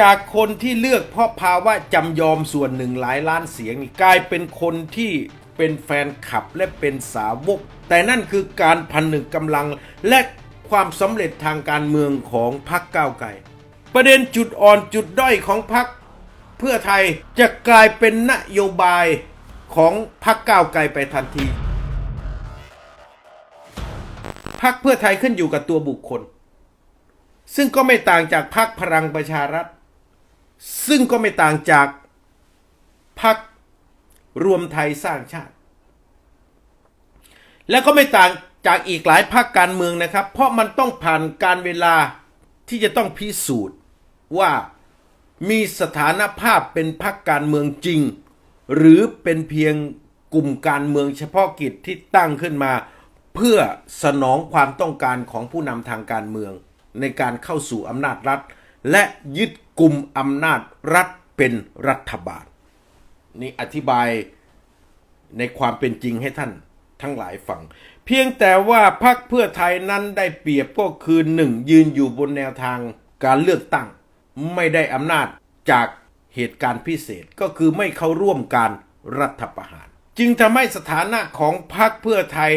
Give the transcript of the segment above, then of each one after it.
จากคนที่เลือกเพราะภาวะจำยอมส่วนหนึ่งหลายล้านเสียง กลายเป็นคนที่เป็นแฟนคลับและเป็นสาวก แต่นั่นคือการพันหนึ่งกำลังและความสำเร็จทางการเมืองของพรรคก้าวไกลประเด็นจุดอ่อนจุดด้อยของพรรคเพื่อไทยจะกลายเป็นนโยบายของพรรคก้าวไกลไปทันทีพรรคเพื่อไทยขึ้นอยู่กับตัวบุคคล ซึ่งก็ไม่ต่างจากพรรคพลังประชารัฐ ซึ่งก็ไม่ต่างจากพรรครวมไทยสร้างชาติ แล้วก็ไม่ต่างจากอีกหลายพรรคการเมืองนะครับ เพราะมันต้องผ่านการเวลาที่จะต้องพิสูจน์ว่ามีสถานภาพเป็นพรรคการเมืองจริง หรือเป็นเพียงกลุ่มการเมืองเฉพาะกิจที่ตั้งขึ้นมา เพื่อสนองความต้องการของผู้นำทางการเมือง ในการเข้าสู่อำนาจรัฐ และยึดกลุ่มอำนาจรัฐเป็นรัฐบาล นี่อธิบายในความเป็นจริงให้ท่านทั้งหลายฟัง เพียงแต่ว่าพรรคเพื่อไทยนั้นได้เปรียบก็คือหนึ่งยืนอยู่บนแนวทางการเลือกตั้ง ไม่ได้อำนาจจากเหตุการณ์พิเศษก็คือไม่เข้าร่วมการรัฐประหาร จึงทำให้สถานะของพรรคเพื่อไทย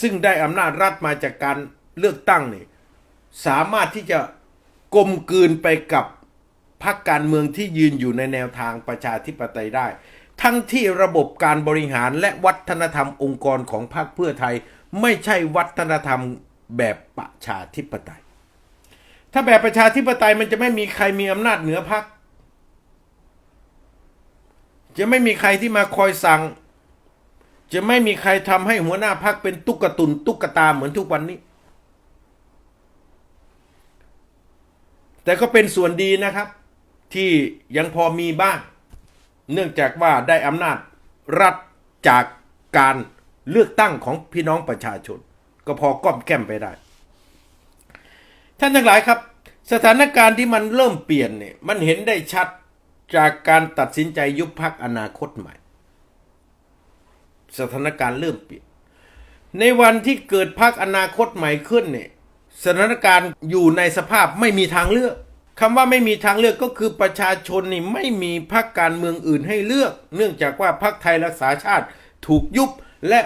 ซึ่งได้อำนาจรัฐมาจากการเลือกตั้งนี่สามารถที่จะ กลมกลืนไปกับพรรคการเมืองที่ยืนอยู่ในแนวทางประชาธิปไตยได้ ทั้งที่ระบบการบริหารและวัฒนธรรมองค์กรของพรรคเพื่อไทย ไม่ใช่วัฒนธรรมแบบประชาธิปไตย ถ้าแบบประชาธิปไตยมันจะไม่มีใครมีอำนาจเหนือพรรคจะไม่มีใครที่มาคอยสั่ง จะไม่มีใครทำให้หัวหน้าพรรคเป็นตุ๊กตุนตุ๊กตาเหมือนทุกวันนี้ แต่ก็เป็นส่วนดีนะครับ ที่ยังพอมีบ้าง เนื่องจากว่าได้อำนาจรัฐจากการเลือกตั้งของพี่น้องประชาชน ก็พอก้อมแก้มไปได้ ท่านทั้งหลายครับ สถานการณ์ที่มันเริ่มเปลี่ยนเนี่ยมันเห็นได้ชัดจากการตัดสินใจยุบพักอนาคตใหม่ สถานการณ์เริ่มเปลี่ยน ในวันที่เกิดพักอนาคตใหม่ขึ้นเนี่ย สถานการณ์อยู่ในสภาพไม่มีทางเลือกคำว่าไม่มีทางเลือกก็คือประชาชนนี่ไม่มีพักการเมืองอื่นให้เลือก เนื่องจากว่าพักไทยรักษาชาติถูกยุบและ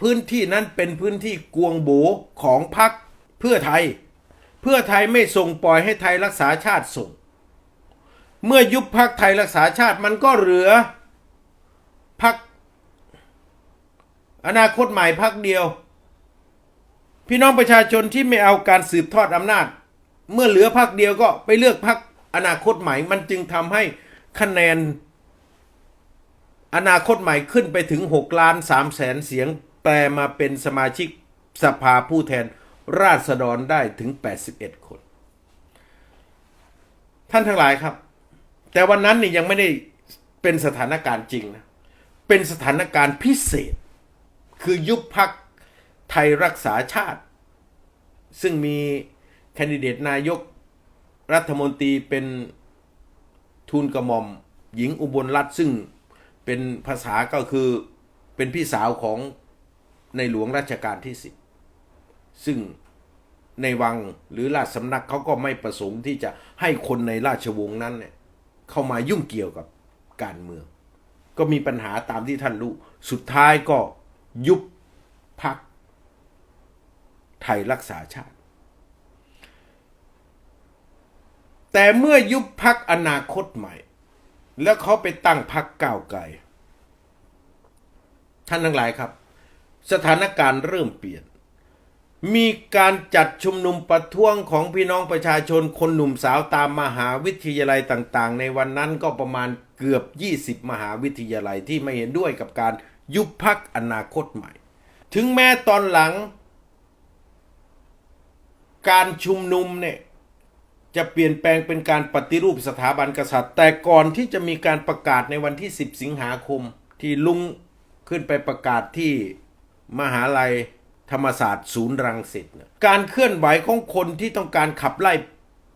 พื้นที่นั้นเป็นพื้นที่กวงโบของพักเพื่อไทย เพื่อไทยไม่ส่งปล่อยให้ไทยรักษาชาติส่ง เมื่อยุบพักไทยรักษาชาติมันก็เหลือพักอนาคตใหม่พักเดียว พี่น้องประชาชนที่ไม่เอาการสืบทอดอำนาจ เมื่อเหลือพักเดียวก็ไปเลือกพักอนาคตใหม่ มันจึงทำให้คะแนน อนาคตใหม่ขึ้นไปถึง6ล้าน3แสนเสียง แปลมาเป็นสมาชิกสภาผู้แทนราษฎรได้ถึง 81 คน ท่านทั้งหลายครับ แต่วันนั้นนี่ยังไม่ได้เป็นสถานการณ์จริงนะ เป็นสถานการณ์พิเศษ คือยุบพัก ไทยรักษาชาติ ซึ่งมีแคนดิเดตนายกรัฐมนตรีเป็นทูลกระหม่อม หญิงอุบลรัตน์ซึ่งเป็นภาษาก็คือเป็นพี่สาวของในหลวงรัชกาลที่สิบซึ่งในวังหรือราชสำนักเขาก็ไม่ประสงค์ที่จะให้คนในราชวงศ์นั้นเนี่ยเข้ามายุ่งเกี่ยวกับการเมือง ก็มีปัญหาตามที่ท่านรู้ สุดท้ายก็ยุบพัก ไทยรักษาชาติ แต่เมื่อยุบพักอนาคตใหม่ แล้วเขาไปตั้งพักก้าวไกลท่านทั้งหลายครับ สถานการณ์เริ่มเปลี่ยน มีการจัดชุมนุมประท้วงของพี่น้องประชาชนคนหนุ่มสาวตามมหาวิทยาลัยต่างๆ ในวันนั้นก็ประมาณเกือบ 20 มหาวิทยาลัยที่ไม่เห็นด้วยกับการยุบพักอนาคตใหม่ ถึงแม้ตอนหลัง การชุมนุมเนี่ยจะเปลี่ยนแปลงเป็นการปฏิรูปสถาบันกษัตริย์ แต่ก่อนที่จะมีการประกาศในวันที่ 10 สิงหาคม ที่ลุงขึ้นไปประกาศที่มหาลัยธรรมศาสตร์ศูนย์รังสิตเนี่ยการเคลื่อนไหวของคนที่ต้องการขับไล่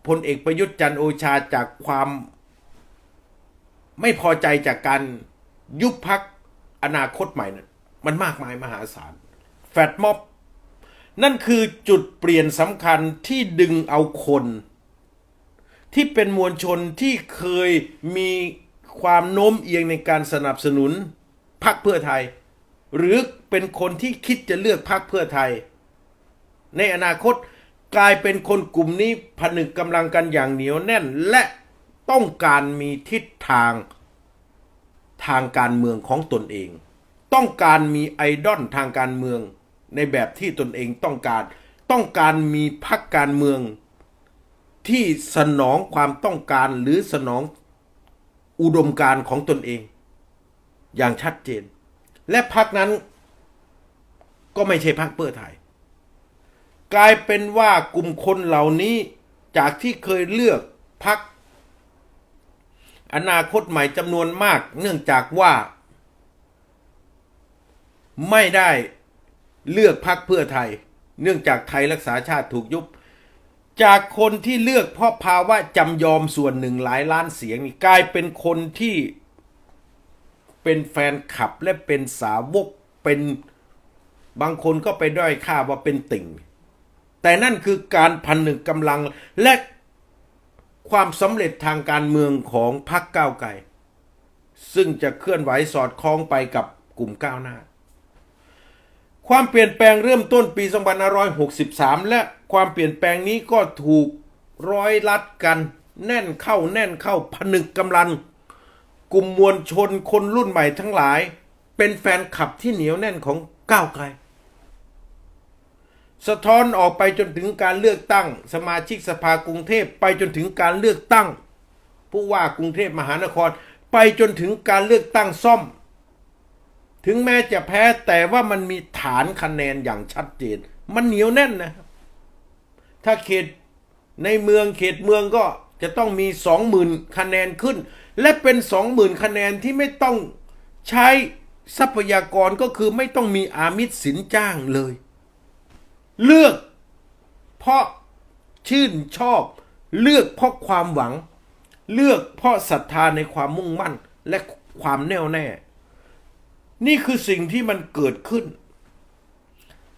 พลเอกประยุทธ์จันโอชาจากความไม่พอใจจากการยุบพักอนาคตใหม่นะมันมากมายมหาศาล แฟดม็อบ นั่นคือจุดเปลี่ยนสำคัญที่ดึงเอาคน ที่เป็นมวลชนที่เคยมีความโน้มเอียงในการสนับสนุนพรรคเพื่อไทย หรือเป็นคนที่คิดจะเลือกพรรคเพื่อไทย ในอนาคตกลายเป็นคนกลุ่มนี้ผนึกกำลังกันอย่างเหนียวแน่นและต้องการมีทิศทางทางการเมืองของตนเอง ต้องการมีไอดอลทางการเมือง ในแบบที่ตนเองต้องการ ต้องการมีพรรคการเมือง ที่สนองความต้องการหรือสนองอุดมการของตนเอง อย่างชัดเจน และพรรคนั้นก็ไม่ใช่พรรคเพื่อไทย กลายเป็นว่ากลุ่มคนเหล่านี้จากที่เคยเลือกพรรคอนาคตใหม่จำนวนมาก เนื่องจากว่า ไม่ได้ เลือกพรรคเพื่อไทย เนื่องจากไทยรักษาชาติถูกยุบ จากคนที่เลือกเพราะภาวะจำยอมส่วนหนึ่งหลายล้านเสียงนี่กลายเป็นคนที่เป็นแฟนคลับและเป็นสาวกเป็นบางคนก็ไปด้อยค่าว่าเป็นติ่ง แต่นั่นคือการพันหนึ่งกำลังและความสำเร็จทางการเมืองของพรรคก้าวไกลซึ่งจะเคลื่อนไหวสอดคล้องไปกับกลุ่มก้าวหน้า ความเปลี่ยนแปลงเริ่มต้นปี 2563 และความเปลี่ยนแปลงนี้ก็ถูกร้อยลัดกัน แน่นเข้าแน่นเข้าผนึกกำลัง กลุ่มมวลชนคนรุ่นใหม่ทั้งหลาย เป็นแฟนคลับที่เหนียวแน่นของก้าวไกล สะท้อนออกไปจนถึงการเลือกตั้ง สมาชิกสภากรุงเทพไปจนถึงการเลือกตั้ง ผู้ว่ากรุงเทพมหานครไปจนถึงการเลือกตั้งซ่อม ถึงแม้จะแพ้แต่ว่ามันมีฐานคะแนนอย่างชัดเจน มันเหนียวแน่นนะครับ ถ้าเขตในเมืองเขตเมืองก็จะต้องมีสองหมื่นคะแนนขึ้น และเป็นสองหมื่นคะแนนที่ไม่ต้องใช้ทรัพยากรก็คือไม่ต้องมีอามิตสินจ้างเลย เลือก เพราะชื่นชอบ เลือกเพราะความหวัง เลือกเพราะศรัทธาในความมุ่งมั่นและความแน่วแน่ นี่คือสิ่งที่มันเกิดขึ้น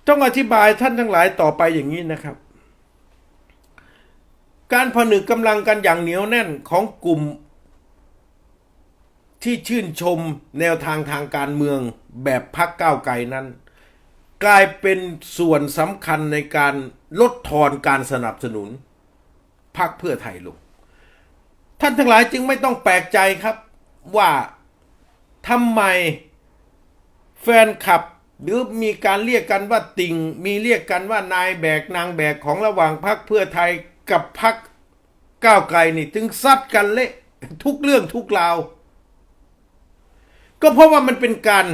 ต้องอธิบายท่านทั้งหลายต่อไปอย่างนี้นะครับ การผนึกกำลังกันอย่างเหนียวแน่นของกลุ่ม ที่ชื่นชมแนวทางทางการเมืองแบบพักก้าวไกลนั้น กลายเป็นส่วนสำคัญในการลดทอนการสนับสนุนพรรคเพื่อไทยลงท่านทั้งหลายจึงไม่ต้องแปลกใจครับว่าทำไม แฟนคลับหรือมีการเรียกกันว่าติ่งมีเรียกกันว่านายแบกนางแบกของระหว่างพรรคเพื่อไทยกับพรรคก้าวไกลนี่ถึงซัดกันเละทุกเรื่องทุกราว ก็เพราะว่ามันเป็นการ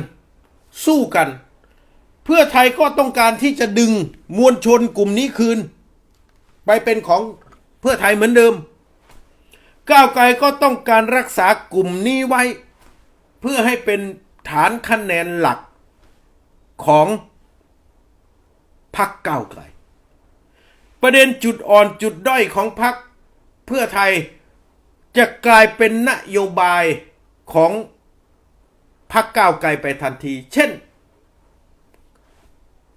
สู้กัน เพื่อไทยก็ต้องการที่จะดึงมวลชนกลุ่มนี้คืน ไปเป็นของเพื่อไทยเหมือนเดิม ก้าวไกลก็ต้องการรักษากลุ่มนี้ไว้ เพื่อให้เป็น ฐานคะแนนหลักของพรรคก้าวไกล ประเด็นจุดอ่อนจุดด้อยของพรรคเพื่อไทยจะกลายเป็นนโยบายของพรรคก้าวไกลไปทันที เช่น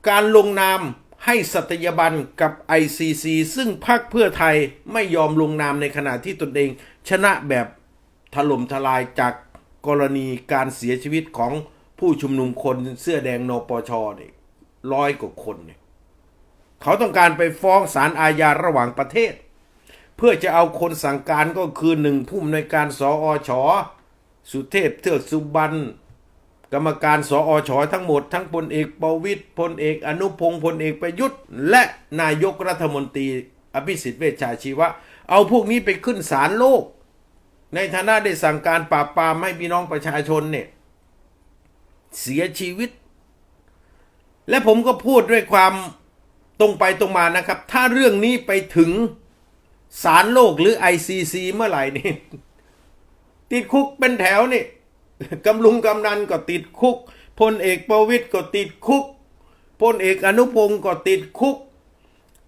การลงนามให้สัตยาบันกับ ICC ซึ่งพรรคเพื่อไทยไม่ยอมลงนามในขณะที่ตนเอง ชนะแบบถล่มทลายจาก กรณีการเสียชีวิตของผู้ชุมนุมคนเสื้อแดงนปชเนี่ยร้อยกว่าคนเนี่ยเขาต้องการไปฟ้องศาลอาญาระหว่างประเทศ เพื่อจะเอาคนสั่งการก็คือหนึ่งผู้อำนวยการสออชสุเทพเทือกสุบรรณกรรมการสออชทั้งหมด ทั้งพลเอกประวิตยพลเอกอนุพงศ์พลเอกประยุทธ์ และนายกรัฐมนตรีอภิสิทธิ์เวชชาชีวะ เอาพวกนี้ไปขึ้นศาลโลก ในฐานะได้สั่งการปราบปรามให้พี่น้องประชาชนเนี่ยเสียชีวิต และผมก็พูดด้วยความตรงไปตรงมานะครับ ถ้าเรื่องนี้ไปถึงศาลโลกหรือ ICC เมื่อไหร่นี่ติดคุกเป็นแถวนี่กำลุงกำนันก็ติดคุกพลเอกประวิตยก็ติดคุกพลเอกอนุพงศ์ก็ติดคุก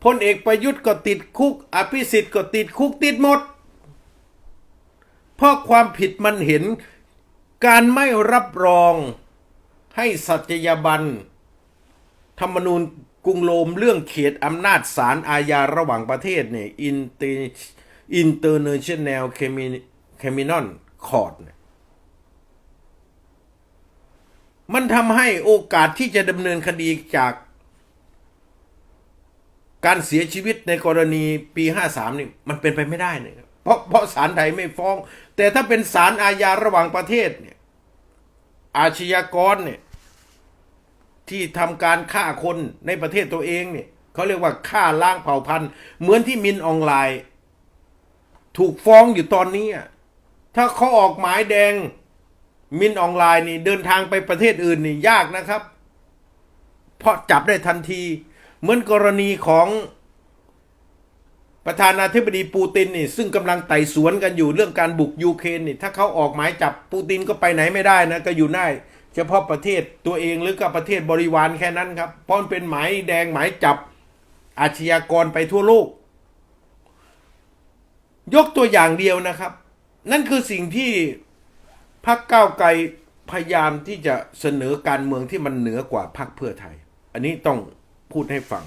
พลเอกประยุทธ์ก็ติดคุก อภิสิทธิ์ก็ติดคุกติดหมด เพราะความผิดมันเห็นการไม่รับรองให้สัจยาบันธรรมนูญกรุงโรมเรื่องเขตอำนาจศาลอาญาระหว่างประเทศเนี่ย International Crimi- Criminal Court เนี่ยมันทำให้โอกาสที่จะดำเนินคดีจากการเสียชีวิตในกรณีปี 53 นี่มันเป็นไปไม่ได้นะครับ เพราะเพราะศาลไทยไม่ฟ้อง แต่ถ้าเป็นศาลอาญาระหว่างประเทศเนี่ย อาชญากรเนี่ยที่ทำการฆ่าคนในประเทศตัวเองเนี่ยเขาเรียกว่าฆ่าล้างเผ่าพันธุ์ เหมือนที่มินออนไลน์ ถูกฟ้องอยู่ตอนนี้ ถ้าเขาออกหมายแดงมินออนไลน์นี่เดินทางไปประเทศอื่นนี่ยากนะครับ เพราะจับได้ทันที เหมือนกรณีของ ประธานาธิบดีปูตินนี่ซึ่งกำลังไต่สวนกันอยู่เรื่องการบุกยูเครนนี่ถ้าเขาออกหมายจับปูตินก็ไปไหนไม่ได้นะก็อยู่ได้เฉพาะประเทศตัวเองหรือกับประเทศบริวารแค่นั้นครับเพราะมันเป็นหมายแดงหมายจับอาชญากรไปทั่วโลก ยกตัวอย่างเดียวนะครับ นั่นคือสิ่งที่พรรคก้าวไกลพยายามที่จะเสนอการเมืองที่มันเหนือกว่าพรรคเพื่อไทย อันนี้ต้องพูดให้ฟัง